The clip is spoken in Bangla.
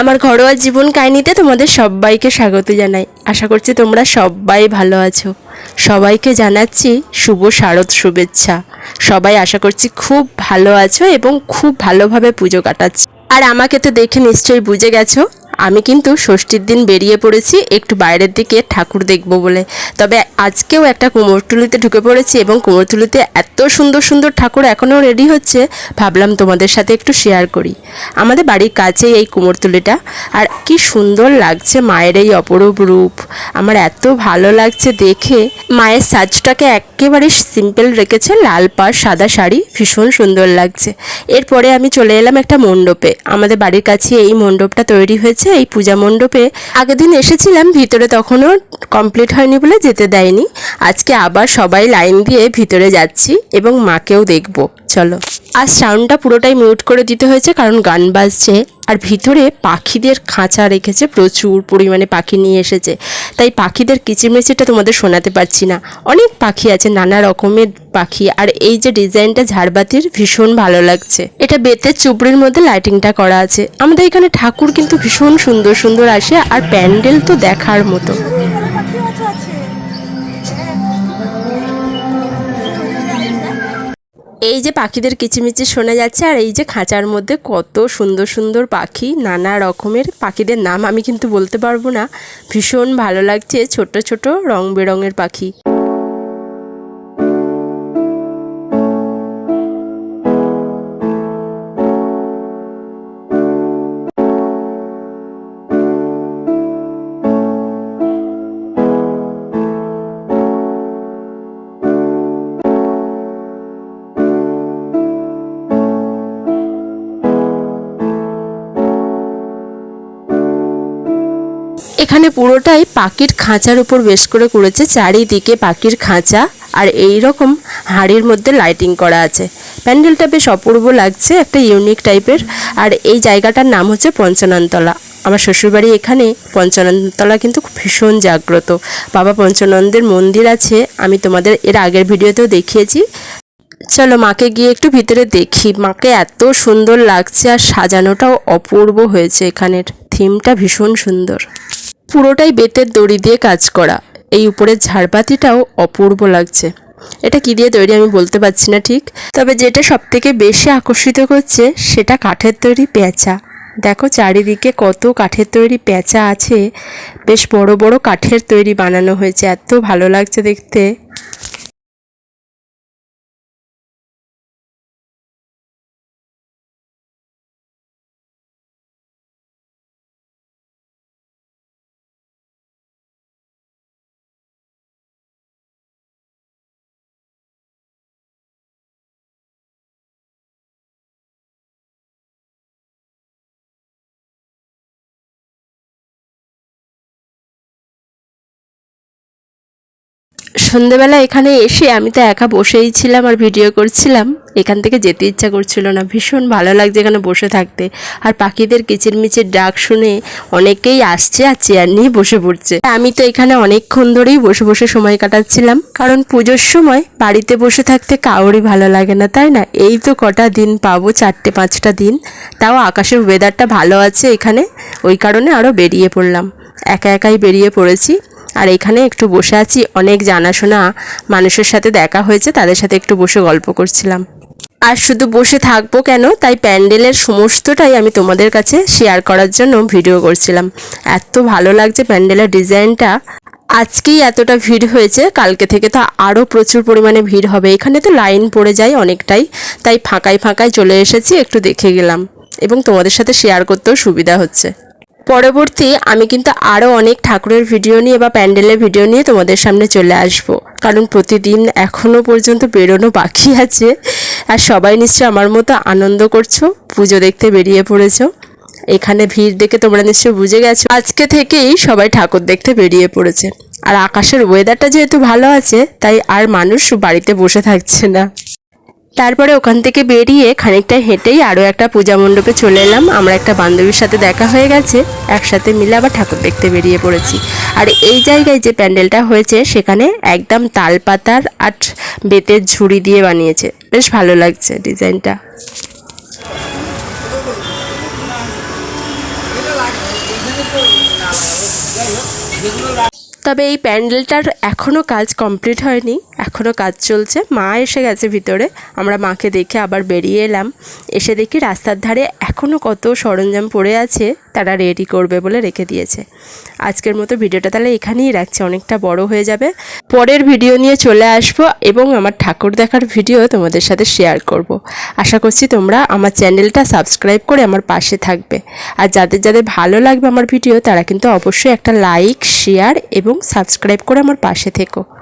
আমার ঘরোয়া জীবন কাহিনীতে তোমাদের সবাইকে স্বাগত জানাই। আশা করছি তোমরা সবাই ভালো আছো। সবাইকে জানাচ্ছি শুভ শারদ শুভেচ্ছা। সবাই আশা করছি খুব ভালো আছো এবং খুব ভালোভাবে পুজো কাটাচ্ছ। আর আমাকে তো দেখে নিশ্চয়ই বুঝে গেছো আমি কিন্তু ষষ্ঠীর দিন বেরিয়ে পড়েছি, একটু বাইরের দিকে ঠাকুর দেখব বলে। তবে আজকেও একটা কুমোরটুলিতে ঢুকে পড়েছি এবং কুমোরটুলিতে এত সুন্দর সুন্দর ঠাকুর এখনও রেডি হচ্ছে, ভাবলাম তোমাদের সাথে একটু শেয়ার করি। আমাদের বাড়ির কাছেই এই কুমোরটুলিটা। আর কি সুন্দর লাগছে মায়ের এই অপরূপ রূপ। আমার এত ভালো লাগছে দেখে। মায়ের সাজটাকে একেবারে সিম্পল রেখেছে, লাল পাড়, সাদা শাড়ি, ভীষণ সুন্দর লাগছে। এরপরে আমি চলে এলাম একটা মণ্ডপে। আমাদের বাড়ির কাছে এই মণ্ডপটা তৈরি হয়েছে। এই পূজা মণ্ডপে আগের দিন এসেছিলাম, ভিতরে তখনও কমপ্লিট হয়নি বলে যেতে দেয়নি। আজকে আবার সবাই লাইন দিয়ে ভিতরে যাচ্ছি এবং মাকেও দেখব। চলো। আর সাউন্ডটা পুরোটাই মিউট করে দিতে হয়েছে, কারণ গান বাজছে। আর ভিতরে পাখিদের খাঁচা রেখেছে, প্রচুর পরিমাণে পাখি নিয়ে এসেছে। তাই পাখিদের কিচিরমিচিরটা তোমাদের শোনাতে পারছি না। অনেক পাখি আছে, নানা রকমের পাখি। আর এই যে ডিজাইনটা ঝাড়বাতির, ভীষণ ভালো লাগছে। এটা বেতের চুপড়ির মধ্যে লাইটিংটা করা আছে। আমাদের এখানে ঠাকুর কিন্তু ভীষণ সুন্দর সুন্দর আসে, আর প্যান্ডেল তো দেখার মতো। এই যে পাখিদের কিচিমিচি শোনা যাচ্ছে আর এই যে খাঁচার মধ্যে কত সুন্দর সুন্দর পাখি, নানা রকমের পাখিদের নাম আমি কিন্তু বলতে পারব না। ভীষণ ভালো লাগছে ছোট ছোট রং বেরঙের পাখি। এখানে পুরোটাই পাখির খাঁচার উপর বেশ করে করেছে। চারিদিকে পাখির খাঁচা আর এই রকম হাড়ির মধ্যে লাইটিং করা আছে। প্যান্ডেলটা বেশ অপূর্ব লাগছে, একটা ইউনিক টাইপের আর এই জায়গাটার নাম হচ্ছে পঞ্চাননতলা। আমার শ্বশুরবাড়ি এখানে পঞ্চাননতলা কিন্তু ভীষণ জাগ্রত। বাবা পঞ্চানন্দের মন্দির আছে, আমি তোমাদের এর আগের ভিডিওতেও দেখিয়েছি। চলো মাকে গিয়ে একটু ভিতরে দেখি। মাকে এত সুন্দর লাগছে আর সাজানোটাও অপূর্ব হয়েছে এখানের। থিমটা ভীষণ সুন্দর। পুরোটাই বেতের দড়ি দিয়ে কাজ করা। এই উপরের ঝাড়বাতিটাও অপূর্ব লাগছে। এটা কি দিয়ে তৈরি আমি বলতে পারছি না ঠিক। তবে যেটা সব থেকে বেশি আকর্ষিত করছে, সেটা কাঠের তৈরি পেঁচা। দেখো চারিদিকে কত কাঠের তৈরি পেঁচা আছে। বেশ বড় বড় কাঠের তৈরি বানানো হয়েছে। এত ভালো লাগছে দেখতে। সন্ধেবেলা এখানে এসে আমি তো একা বসেই ছিলাম আর ভিডিও করছিলাম। এখান থেকে যেতে ইচ্ছা করছিল না। ভীষণ ভালো লাগছে এখানে বসে থাকতে। আর পাখিদের কিচিরমিচির ডাক শুনে অনেকেই আসছে আর চেয়ার নিয়ে বসে পড়ছে। আমি তো এখানে অনেকক্ষণ ধরেই বসে বসে সময় কাটাচ্ছিলাম। কারণ পুজোর সময় বাড়িতে বসে থাকতে কাউরই ভালো লাগে না, তাই না? এই তো কটা দিন পাবো, চারটে, পাঁচটা দিন। তাও আকাশের ওয়েদারটা ভালো আছে এখানে। ওই কারণে আরও বেরিয়ে পড়লাম। একা একাই বেরিয়ে পড়েছি। আর এখানে একটু বসে আছি। অনেক জানাশোনা মানুষের সাথে দেখা হয়েছে, তাদের সাথে একটু বসে গল্প করছিলাম। আর শুধু বসে থাকব কেন, তাই প্যান্ডেলের সমস্তটাই আমি তোমাদের কাছে শেয়ার করার জন্য ভিডিও করছিলাম। এত ভালো লাগছে প্যান্ডেলের ডিজাইনটা। আজকেই এতটা ভিড় হয়েছে, কালকে থেকে তো আরও প্রচুর পরিমাণে ভিড় হবে। এখানে তো লাইন পড়ে যায় অনেকটাই, তাই ফাঁকায় ফাঁকায় চলে এসেছি, একটু দেখে গেলাম। এবং তোমাদের সাথে শেয়ার করতেও সুবিধা হচ্ছে। পরবর্তী আমি কিন্তু আরও অনেক ঠাকুরের ভিডিও নিয়ে বা প্যান্ডেলের ভিডিও নিয়ে তোমাদের সামনে চলে আসব। কারণ প্রতিদিন এখনও পর্যন্ত বেরোনো বাকি আছে। আর সবাই নিশ্চয় আমার মতো আনন্দ করছ, পুজো দেখতে বেরিয়ে পড়েছো। এখানে ভিড় দেখে তোমরা নিশ্চয় বুঝে গেছো। আজকে থেকেই সবাই ঠাকুর দেখতে বেরিয়ে পড়েছে। আর আকাশের ওয়েদারটা যেহেতু ভালো আছে, তাই আর মানুষ বাড়িতে বসে থাকছে না। তারপরে ওখান থেকে বেরিয়ে খানিকটা হেঁটেই আরও একটা পূজা মণ্ডপে চলে এলাম। আমরা একটা বান্ধবীর সাথে দেখা হয়ে গেছে। একসাথে মিলে আবার ঠাকুর দেখতে বেরিয়ে পড়েছি। আর এই জায়গায় যে প্যান্ডেলটা হয়েছে, সেখানে একদম তালপাতার আর বেতের ঝুড়ি দিয়ে বানিয়েছে। বেশ ভালো লাগছে ডিজাইনটা। যেগুলো তবে এই প্যান্ডেলটার এখনও কাজ কমপ্লিট হয়নি এখনও কাজ চলছে। মা এসে গেছে ভিতরে, আমরা মাকে দেখে আবার বেরিয়ে এলাম। এসে দেখি রাস্তার ধারে এখনও কত সরঞ্জাম পড়ে আছে, তারা রেডি করবে বলে রেখে দিয়েছে। আজকের মতো ভিডিওটা তাহলে এখানেই রাখছি, অনেকটা বড় হয়ে যাবে। পরের ভিডিও নিয়ে চলে আসব এবং আমার ঠাকুর দেখার ভিডিও তোমাদের সাথে শেয়ার করব। আশা করছি তোমরা আমার চ্যানেলটা সাবস্ক্রাইব করে আমার পাশে থাকবে। আর যাদের যাদের ভালো লাগবে আমার ভিডিও, তারা কিন্তু অবশ্যই একটা লাইক শেয়ার এবং সাবস্ক্রাইব করে আমার পাশে থেকো।